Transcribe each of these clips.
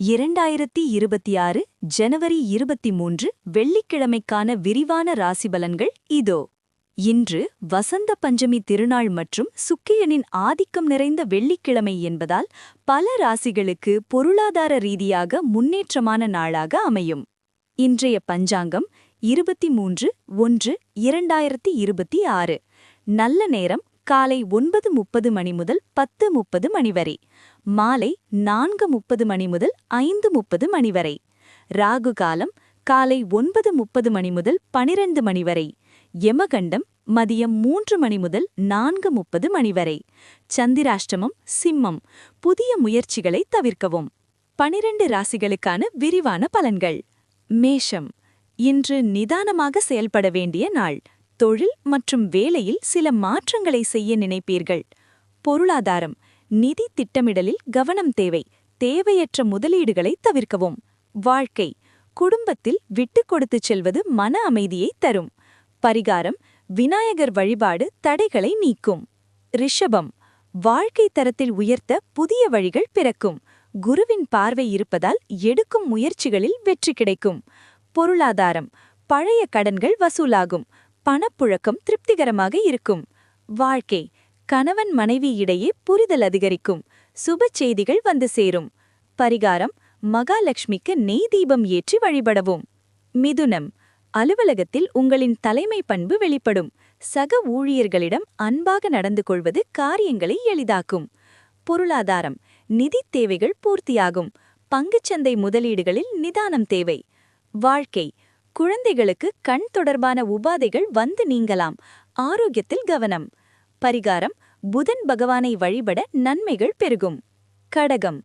இரண்டாயிரத்தி இருபத்தி ஆறு ஜனவரி இருபத்தி மூன்று வெள்ளிக்கிழமைக்கான விரிவான ராசிபலன்கள் இதோ. இன்று வசந்த பஞ்சமி திருநாள் மற்றும் சுக்கியனின் ஆதிக்கம் நிறைந்த வெள்ளிக்கிழமை என்பதால் பல ராசிகளுக்கு பொருளாதார ரீதியாக முன்னேற்றமான நாளாக அமையும். இன்றைய பஞ்சாங்கம் இருபத்தி மூன்று ஒன்று இரண்டாயிரத்தி இருபத்தி ஆறு. நல்ல நேரம் காலை ஒன்பது முப்பது மணி முதல் பத்து முப்பது மணி வரை. மாலை நான்கு முப்பது மணி முதல் ஐந்து முப்பது மணி வரை. ராகு காலம் காலை ஒன்பது முப்பது மணி முதல் பனிரெண்டு மணி வரை. யமகண்டம் மதியம் மூன்று மணி முதல் நான்கு முப்பது மணி வரை. சந்திராஷ்டமம் சிம்மம் புதிய முயற்சிகளை தவிர்க்கவும். பனிரெண்டு ராசிகளுக்கான விரிவான பலன்கள். மேஷம் இன்று நிதானமாக செயல்பட வேண்டிய நாள். தொழில் மற்றும் வேலையில் சில மாற்றங்களை செய்ய நினைப்பீர்கள். பொருளாதாரம் நிதி திட்டமிடலில் கவனம் தேவை. தேவையற்ற முதலீடுகளை தவிர்க்கவும். வாழ்க்கை. குடும்பத்தில் விட்டுக் கொடுத்துச் செல்வது மன அமைதியை தரும். பரிகாரம். விநாயகர் வழிபாடு தடைகளை நீக்கும். ரிஷபம். வாழ்க்கை தரத்தில் உயர்த்த புதிய வழிகள் பிறக்கும். குருவின் பார்வை இருப்பதால் எடுக்கும் முயற்சிகளில் வெற்றி கிடைக்கும். பொருளாதாரம். பழைய கடன்கள் வசூலாகும். பணப்புழக்கம் திருப்திகரமாக இருக்கும். வாழ்க்கை. கணவன் மனைவி இடையே புரிதல் அதிகரிக்கும். சுப செய்திகள் வந்து சேரும். பரிகாரம் மகாலட்சுமிக்கு நெய் தீபம் ஏற்றி வழிபடவும். மிதுனம் அலுவலகத்தில் உங்களின் தலைமை பண்பு வெளிப்படும். சக ஊழியர்களிடம் அன்பாக நடந்து கொள்வது காரியங்களை எளிதாக்கும். பொருளாதாரம் நிதி தேவைகள் பூர்த்தியாகும். பங்குச்சந்தை முதலீடுகளில் நிதானம் தேவை. வாழ்க்கை குழந்தைகளுக்கு கண் தொடர்பான உபாதைகள் வந்து நீங்கலாம். ஆரோக்கியத்தில் கவனம். பரிகாரம் புதன் பகவானை வழிபட நன்மைகள் பெருகும். கடகம்.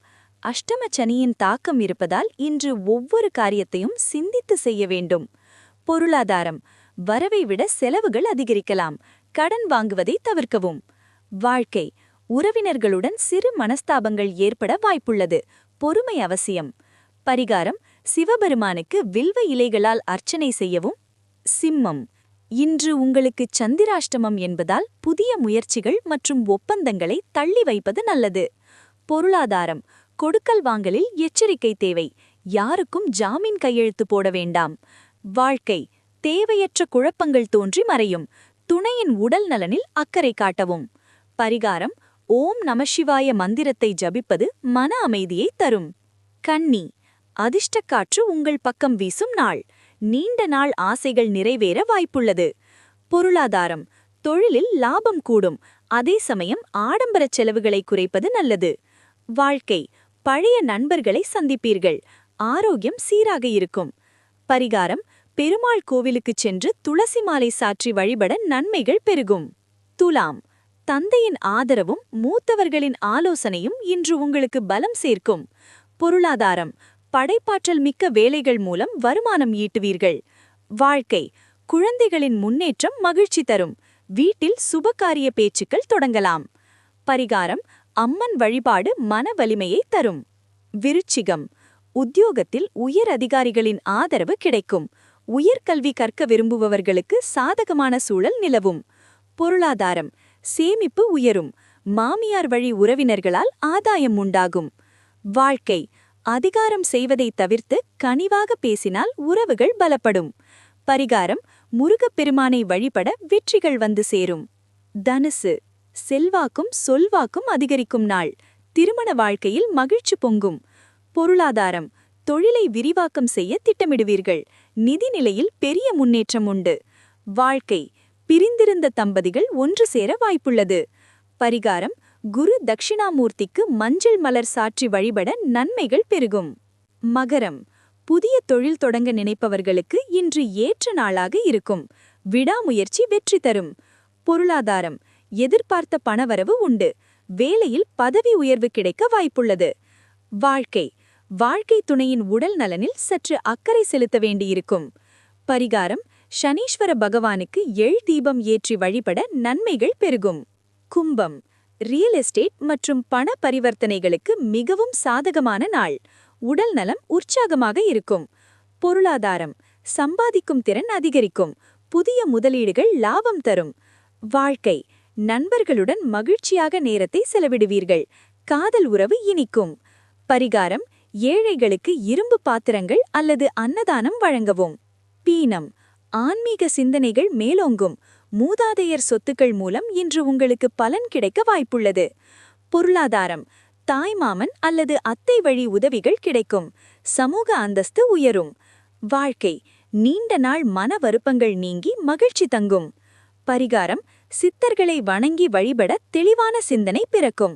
அஷ்டம சனியின் தாக்கம் இருப்பதால் இன்று ஒவ்வொரு காரியத்தையும் சிந்தித்து செய்ய வேண்டும். பொருளாதாரம். வரவை விட செலவுகள் அதிகரிக்கலாம். கடன் வாங்குவதை தவிர்க்கவும். வாழ்க்கை. உறவினர்களுடன் சிறு மனஸ்தாபங்கள் ஏற்பட வாய்ப்புள்ளது. பொறுமை அவசியம். பரிகாரம். சிவபெருமானுக்கு வில்வ இலைகளால் அர்ச்சனை செய்யவும். சிம்மம். இன்று உங்களுக்கு சந்திராஷ்டமம் என்பதால் புதிய முயற்சிகள் மற்றும் ஒப்பந்தங்களை தள்ளி வைப்பது நல்லது. பொருளாதாரம். கொடுக்கல் வாங்கலில் எச்சரிக்கை தேவை. யாருக்கும் ஜாமீன் கையெழுத்து போட வேண்டாம். வாழ்க்கை. தேவையற்ற குழப்பங்கள் தோன்றி மறையும். துணையின் உடல் நலனில் அக்கறை காட்டவும். பரிகாரம். ஓம் நமசிவாய மந்திரத்தை ஜபிப்பது மன அமைதியை தரும். கன்னி. அதிர்ஷ்டக்காற்று உங்கள் பக்கம் வீசும் நாள். நீண்ட நாள் ஆசைகள் நிறைவேற வாய்ப்புள்ளது. பொருளாதாரம். தொழிலில் லாபம் கூடும். அதே சமயம் ஆடம்பரச் செலவுகளை குறைப்பது நல்லது. வாழ்க்கை. பழைய நண்பர்களை சந்திப்பீர்கள். ஆரோக்கியம் சீராக இருக்கும். பரிகாரம். பெருமாள் கோவிலுக்குச் சென்று துளசி மாலை சாற்றி வழிபட நன்மைகள் பெருகும். துலாம். தந்தையின் ஆதரவும் மூத்தவர்களின் ஆலோசனையும் இன்று உங்களுக்கு பலம் சேர்க்கும். பொருளாதாரம். படைப்பாற்றல் மிக்க வேலைகள் மூலம் வருமானம் ஈட்டுவீர்கள். வாழ்க்கை குழந்தைகளின் முன்னேற்றம் மகிழ்ச்சி தரும். வீட்டில் சுபகாரிய பேச்சுக்கள் தொடங்கலாம். பரிகாரம் அம்மன் வழிபாடு மன வலிமையை தரும். விருச்சிகம் உத்தியோகத்தில் உயர் அதிகாரிகளின் ஆதரவு கிடைக்கும். உயர்கல்வி கற்க விரும்புபவர்களுக்கு சாதகமான சூழல் நிலவும். பொருளாதாரம் சேமிப்பு உயரும். மாமியார் வழி உறவினர்களால் ஆதாயம் உண்டாகும். வாழ்க்கை அதிகாரம் செய்வதை தவிர்த்து கனிவாக பேசினால் உறவுகள் பலப்படும். பரிகாரம் முருகப்பெருமானை வழிபட வெற்றிகள் வந்து சேரும். தனுசு செல்வாக்கும் சொல்வாக்கும் அதிகரிக்கும் நாள். திருமண வாழ்க்கையில் மகிழ்ச்சி பொங்கும். பொருளாதாரம் தொழிலை விரிவாக்கம் செய்ய திட்டமிடுவீர்கள். நிதிநிலையில் பெரிய முன்னேற்றம் உண்டு. வாழ்க்கை பிரிந்திருந்த தம்பதிகள் ஒன்று சேர வாய்ப்புள்ளது. பரிகாரம் குரு தட்சிணாமூர்த்திக்கு மஞ்சள் மலர் சாற்றி வழிபட நன்மைகள் பெருகும். மகரம். புதிய தொழில் தொடங்க நினைப்பவர்களுக்கு இன்று ஏற்ற நாளாக இருக்கும். விடாமுயற்சி வெற்றி தரும். பொருளாதாரம். எதிர்பார்த்த பணவரவு உண்டு. வேலையில் பதவி உயர்வு கிடைக்க வாய்ப்புள்ளது. வாழ்க்கை. வாழ்க்கை துணையின் உடல் நலனில் சற்று அக்கறை செலுத்த வேண்டியிருக்கும். பரிகாரம். சனீஸ்வர பகவானுக்கு எள் தீபம் ஏற்றி வழிபட நன்மைகள் பெருகும். கும்பம். ரியல் எஸ்டேட் மற்றும் பண பரிவர்த்தனைகளுக்கு மிகவும் சாதகமான நாள். உடல் நலம் உற்சாகமாக இருக்கும். பொருளாதாரம் சம்பாதிக்கும் திறன் அதிகரிக்கும். புதிய முதலீடுகள் லாபம் தரும். வாழ்க்கை நண்பர்களுடன் மகிழ்ச்சியாக நேரத்தை செலவிடுவீர்கள். காதல் உறவு இனிக்கும். பரிகாரம் ஏழைகளுக்கு இரும்பு பாத்திரங்கள் அல்லது அன்னதானம் வழங்கவும். பீனம் ஆன்மீக சிந்தனைகள் மேலோங்கும். மூதாதையர் சொத்துக்கள் மூலம் இன்று உங்களுக்கு பலன் கிடைக்க வாய்ப்புள்ளது. பொருளாதாரம் தாய்மாமன் அல்லது அத்தை வழி உதவிகள் கிடைக்கும். சமூக அந்தஸ்து உயரும். வாழ்க்கை நீண்ட நாள் மன வருப்பங்கள் நீங்கி மகிழ்ச்சி தங்கும். பரிகாரம் சித்தர்களை வணங்கி வழிபட தெளிவான சிந்தனை பிறக்கும்.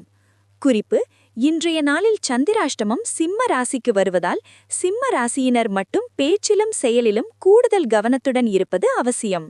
குறிப்பு இன்றைய நாளில் சந்திராஷ்டமம் சிம்ம ராசிக்கு வருவதால் சிம்ம ராசியினர் மட்டும் பேச்சிலும் செயலிலும் கூடுதல் கவனத்துடன் இருப்பது அவசியம்.